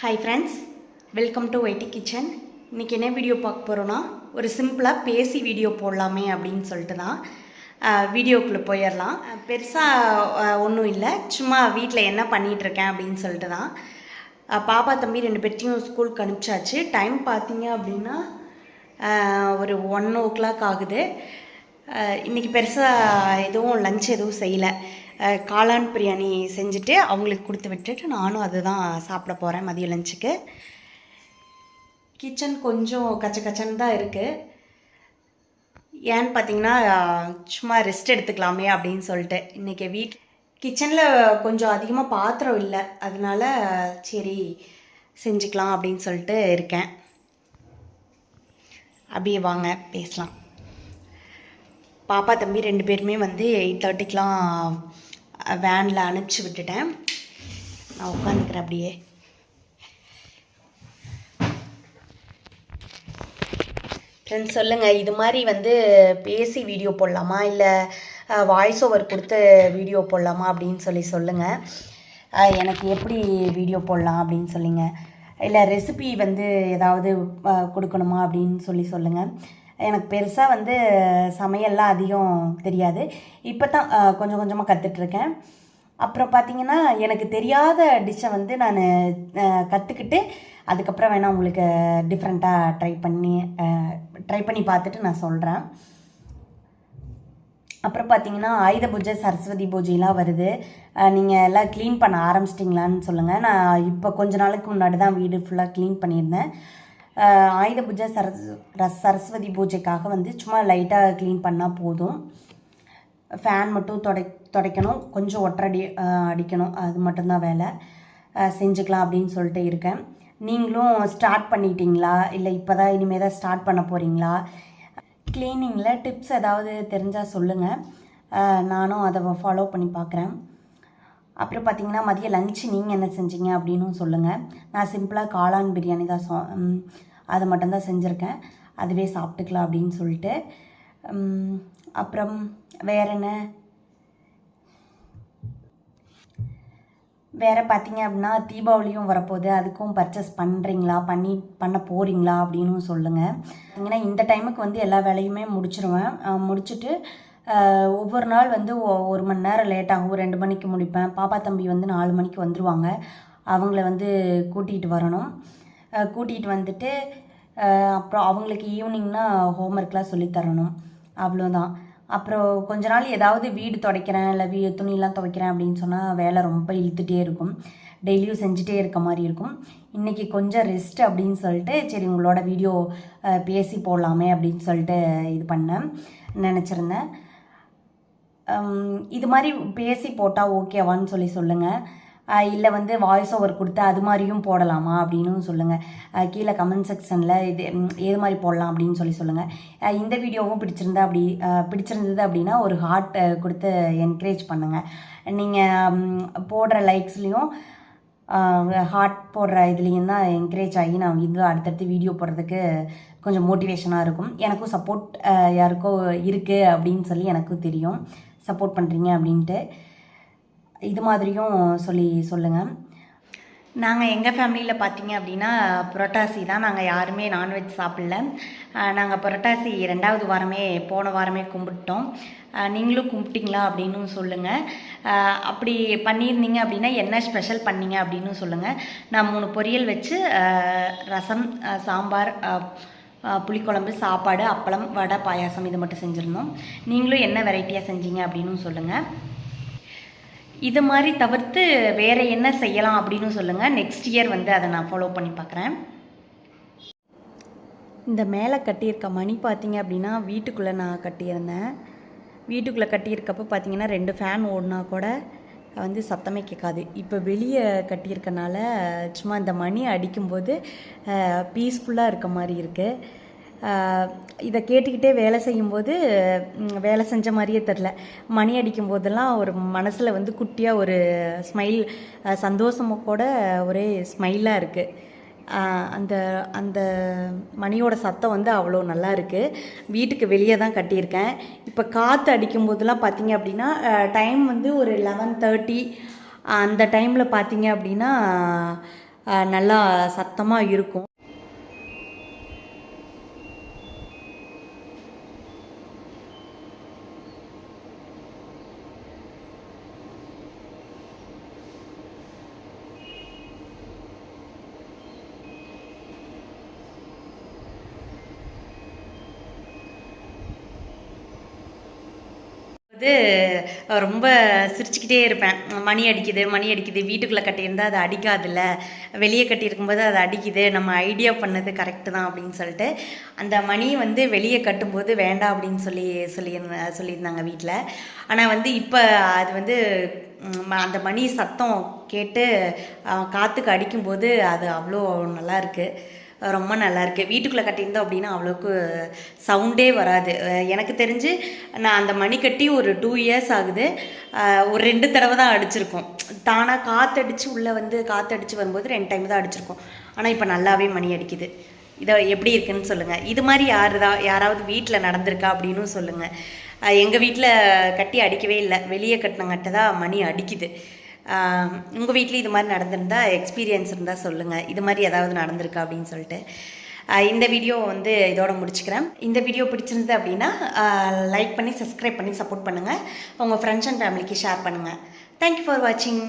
Hi friends welcome to YT kitchen இன்றைக்கி என்ன video பார்க்க போகிறோன்னா ஒரு சிம்பிளாக பேசி வீடியோ போடலாமே அப்படின்னு சொல்லிட்டு தான் வீடியோக்குள்ளே போயிடலாம். பெருசாக ஒன்றும் இல்லை. சும்மா வீட்டில் என்ன பண்ணிகிட்ருக்கேன் அப்படின்னு சொல்லிட்டு தான். பாப்பா தம்பி ரெண்டு பேர்த்தையும் ஸ்கூலுக்கு அனுப்பிச்சாச்சு. டைம் பார்த்தீங்க அப்படின்னா ஒரு ஒன் ஓ கிளாக் ஆகுது. இன்றைக்கி இன்னைக்கு பெருசாக எதுவும் லஞ்ச் எதுவும் செய்யலை. காளான் பிரியாணி செஞ்சுட்டு அவங்களுக்கு கொடுத்து விட்டுட்டு நானும் அதுதான் சாப்பிட போகிறேன் மதிய லஞ்சுக்கு கிச்சன் கொஞ்சம் கச்ச கச்சன்னு தான் இருக்குது ஏன்னு பார்த்தீங்கன்னா சும்மா ரெஸ்ட் எடுத்துக்கலாமே அப்படின்னு சொல்லிட்டு. இன்றைக்கி வீட் கிச்சனில் கொஞ்சம் அதிகமாக பாத்திரம் இல்லை. அதனால சரி செஞ்சுக்கலாம் அப்படின்னு சொல்லிட்டு இருக்கேன். அப்படியே வாங்க பேசலாம். பாப்பா தம்பி ரெண்டு பேருமே வந்து எயிட் தேர்ட்டிக்கெலாம் வேனில் அனுப்பிச்சி விட்டுட்டேன். நான் உட்காந்துக்கிறேன் அப்படியே. ஃப்ரெண்ட்ஸ் சொல்லுங்கள் இது மாதிரி வந்து பேசி வீடியோ போடலாமா? இல்லை வாய்ஸ் ஓவர் கொடுத்து வீடியோ போடலாமா அப்படின்னு சொல்லி சொல்லுங்கள் எனக்கு எப்படி வீடியோ போடலாம் அப்படின்னு சொல்லிங்க. இல்லை ரெசிபி வந்து ஏதாவது கொடுக்கணுமா அப்படின்னு சொல்லி சொல்லுங்கள் எனக்கு பெருசாக வந்து சமையல்லாம் அதிகம் தெரியாது. இப்போ தான் கொஞ்சம் கொஞ்சமாக கற்றுட்ருக்கேன் அப்புறம் பார்த்தீங்கன்னா எனக்கு தெரியாத டிஷ்ஷை வந்து நான் கற்றுக்கிட்டு அதுக்கப்புறம் வேணால் உங்களுக்கு டிஃப்ரெண்ட்டாக ட்ரை பண்ணி ட்ரை பண்ணி பார்த்துட்டு நான் சொல்கிறேன் அப்புறம் பார்த்தீங்கன்னா ஆயுத பூஜை சரஸ்வதி பூஜைலாம் வருது. நீங்கள் எல்லாம் க்ளீன் பண்ண ஆரம்பிச்சிட்டிங்களான்னு சொல்லுங்கள் நான் இப்போ கொஞ்ச நாளுக்கு முன்னாடி தான் வீடு ஃபுல்லாக க்ளீன் பண்ணியிருந்தேன். ஆயுத பூஜை சரஸ் ரஸ் சரஸ்வதி பூஜைக்காக வந்து சும்மா லைட்டாக க்ளீன் பண்ணால் போதும். ஃபேன் மட்டும் தொடை துடைக்கணும். கொஞ்சம் ஒற்றடி அடிக்கணும். அது மட்டும்தான் வேலை. செஞ்சுக்கலாம் அப்படின்னு சொல்லிட்டு இருக்கேன். நீங்களும் ஸ்டார்ட் பண்ணிட்டீங்களா? இல்லை இப்போ தான் இனிமேல் தான் ஸ்டார்ட் பண்ண போகிறீங்களா க்ளீனிங்கில் டிப்ஸ் ஏதாவது தெரிஞ்சால் சொல்லுங்கள் நானும் அதை ஃபாலோ பண்ணி பார்க்குறேன். அப்புறம் பார்த்தீங்கன்னா மதிய லஞ்சு நீங்கள் என்ன செஞ்சீங்க அப்படின்னும் சொல்லுங்கள் நான் சிம்பிளாக காளான் பிரியாணி தான் சொ அது மட்டும்தான் செஞ்சுருக்கேன். அதுவே சாப்பிட்டுக்கலாம் அப்படின்னு சொல்லிட்டு. அப்புறம் வேற என்ன? வேறு பார்த்தீங்க அப்படின்னா தீபாவளியும் வரப்போகுது. அதுக்கும் பர்ச்சேஸ் பண்ணுறீங்களா பண்ணி பண்ண போகிறீங்களா அப்படின்னு சொல்லுங்கள் ஏன்னா இந்த டைமுக்கு வந்து எல்லா வேலையுமே முடிச்சிருவேன். முடிச்சுட்டு ஒவ்வொரு நாள் வந்து ஒரு மணி நேரம் லேட் ஆகும். ரெண்டு மணிக்கு முடிப்பேன். பாப்பா தம்பி வந்து நாலு மணிக்கு வந்துடுவாங்க அவங்கள வந்து கூட்டிகிட்டு வரணும். கூட்டிகிட்டு வந்துட்டு அப்புறம் அவங்களுக்கு ஈவினிங்னா ஹோம்ஒர்க்லாம் சொல்லித்தரணும் அவ்வளோதான் அப்புறம் கொஞ்ச நாள் ஏதாவது வீடு துடைக்கிறேன் இல்லை வீ துணியெலாம் துவைக்கிறேன் அப்படின்னு சொன்னால் வேலை ரொம்ப இழுத்துட்டே இருக்கும். டெய்லியும் செஞ்சுட்டே இருக்க மாதிரி இருக்கும். இன்றைக்கி கொஞ்சம் ரெஸ்ட் அப்படின்னு சொல்லிட்டு சரி உங்களோட வீடியோ பேசி போடலாமே அப்படின்னு சொல்லிட்டு இது பண்ணேன். நினச்சிருந்தேன். இது மாதிரி பேசி போட்டால் ஓகேவான்னு சொல்லி சொல்லுங்கள் இல்லை வந்து வாய்ஸ் ஓவர் கொடுத்து அது மாதிரியும் போடலாமா அப்படின்னு சொல்லுங்கள் கீழே கமெண்ட் செக்ஷனில் இது எது மாதிரி போடலாம் அப்படின்னு சொல்லி சொல்லுங்கள் இந்த வீடியோவும் பிடிச்சிருந்தா அப்படி பிடிச்சிருந்தது அப்படின்னா ஒரு ஹார்ட் கொடுத்து என்கரேஜ் பண்ணுங்கள் நீங்கள் போடுற லைக்ஸ்லேயும் ஹார்ட் போடுற இதுலேயும் தான் என்கரேஜ் ஆகி நான் இது அடுத்தடுத்து வீடியோ போடுறதுக்கு கொஞ்சம் மோட்டிவேஷனாக இருக்கும். எனக்கும் சப்போர்ட் யாருக்கோ இருக்குது அப்படின்னு சொல்லி எனக்கும் தெரியும். சப்போர்ட் பண்ணுறீங்க அப்படின்ட்டு இது மாதிரியும் சொல்லி சொல்லுங்கள் நாங்கள் எங்கள் ஃபேமிலியில் பார்த்தீங்க அப்படின்னா புரட்டாசி தான். நாங்கள் யாருமே நான்வெஜ் சாப்பிடல. நாங்கள் புரட்டாசி ரெண்டாவது வாரமே போன வாரமே கும்பிட்டோம். நீங்களும் கும்பிட்டிங்களா அப்படின்னு சொல்லுங்கள் அப்படி பண்ணியிருந்தீங்க அப்படின்னா என்ன ஸ்பெஷல் பண்ணீங்க அப்படின்னு சொல்லுங்கள் நான் மூணு பொரியல் வச்சு ரசம் சாம்பார் புளிக்குழம்பு சாப்பாடு அப்பளம் வடை பாயாசம் இது மட்டும் செஞ்சுருந்தோம். நீங்களும் என்ன வெரைட்டியாக செஞ்சீங்க அப்படின்னு சொல்லுங்கள் இது மாதிரி தவிர்த்து வேறு என்ன செய்யலாம் அப்படின்னு சொல்லுங்கள் நெக்ஸ்ட் இயர் வந்து அதை நான் ஃபாலோ பண்ணி பார்க்குறேன் இந்த மேலே கட்டியிருக்க மணி பார்த்தீங்க அப்படின்னா வீட்டுக்குள்ளே நான் கட்டியிருந்தேன். வீட்டுக்குள்ளே கட்டியிருக்கப்போ பார்த்தீங்கன்னா ரெண்டு ஃபேன் ஓடினா கூட வந்து சத்தமே கேட்காது. இப்போ வெளியே கட்டியிருக்கனால சும்மா இந்த மணி அடிக்கும்போது பீஸ்ஃபுல்லாக இருக்க மாதிரி இருக்குது இதை கேட்டுக்கிட்டே வேலை செய்யும்போது வேலை செஞ்ச மாதிரியே தெரில மணி அடிக்கும் போதெல்லாம் ஒரு மனசில் வந்து குட்டியாக ஒரு ஸ்மைல் சந்தோஷமாக கூட ஒரே ஸ்மைலாக இருக்குது அந்த அந்த மணியோட சத்தம் வந்து அவ்வளோ நல்லா இருக்குது வீட்டுக்கு வெளியே தான் கட்டியிருக்கேன். இப்போ காற்று அடிக்கும் போதெல்லாம் பார்த்தீங்க அப்படின்னா டைம் வந்து ஒரு லெவன் தேர்ட்டி அந்த டைமில் பார்த்தீங்க அப்படின்னா நல்லா சத்தமாக இருக்கும். வந்து ரொம்ப சிரிச்சுக்கிட்டே இருப்பேன். மணி அடிக்குது மணி அடிக்குது வீட்டுக்குள்ளே கட்டியிருந்தால் அது அடிக்காதுல்ல. வெளியே கட்டியிருக்கும்போது அது அடிக்குது நம்ம ஐடியா பண்ணது கரெக்டு தான் அப்படின்னு சொல்லிட்டு அந்த மணி வந்து வெளியே கட்டும்போது வேண்டாம் அப்படின்னு சொல்லி சொல்லியிருந்த சொல்லியிருந்தாங்க வீட்டில் ஆனால் வந்து இப்போ அது வந்து அந்த மணி சத்தம் கேட்டு காற்றுக்கு அடிக்கும்போது அது அவ்வளோ நல்லா இருக்குது ரொம்ப நல்லாயிருக்கு வீட்டுக்குள்ளே கட்டியிருந்தோம் அப்படின்னா அவ்வளோக்கு சவுண்டே வராது. எனக்கு தெரிஞ்சு நான் அந்த மணி கட்டி ஒரு டூ இயர்ஸ் ஆகுது. ஒரு ரெண்டு தடவை தான் அடிச்சிருக்கோம். தானாக காற்றடிச்சு உள்ளே வந்து காற்றடிச்சு வரும்போது ரெண்டு டைம் தான் அடிச்சிருக்கோம். ஆனால் இப்போ நல்லாவே மணி அடிக்குது. இதை எப்படி இருக்குன்னு சொல்லுங்கள் இது மாதிரி யார் தான் யாராவது வீட்டில் நடந்திருக்கா அப்படின்னும் சொல்லுங்கள் எங்கள் வீட்டில் கட்டி அடிக்கவே இல்லை. வெளியே கட்டினங்கட்ட தான் மணி அடிக்குது. உங்கள் வீட்டில் இது மாதிரி நடந்திருந்தா எக்ஸ்பீரியன்ஸ் இருந்தால் சொல்லுங்கள் இது மாதிரி ஏதாவது நடந்திருக்கா அப்படின்னு சொல்லிட்டு. இந்த வீடியோ வந்து இதோட முடிச்சுக்கிறேன். இந்த வீடியோ பிடிச்சிருந்தது அப்படின்னா லைக் பண்ணி சப்ஸ்கிரைப் பண்ணி சப்போர்ட் பண்ணுங்கள் உங்கள் ஃப்ரெண்ட்ஸ் அண்ட் ஃபேமிலிக்கு ஷேர் பண்ணுங்கள் தேங்க்யூ ஃபார் வாட்சிங்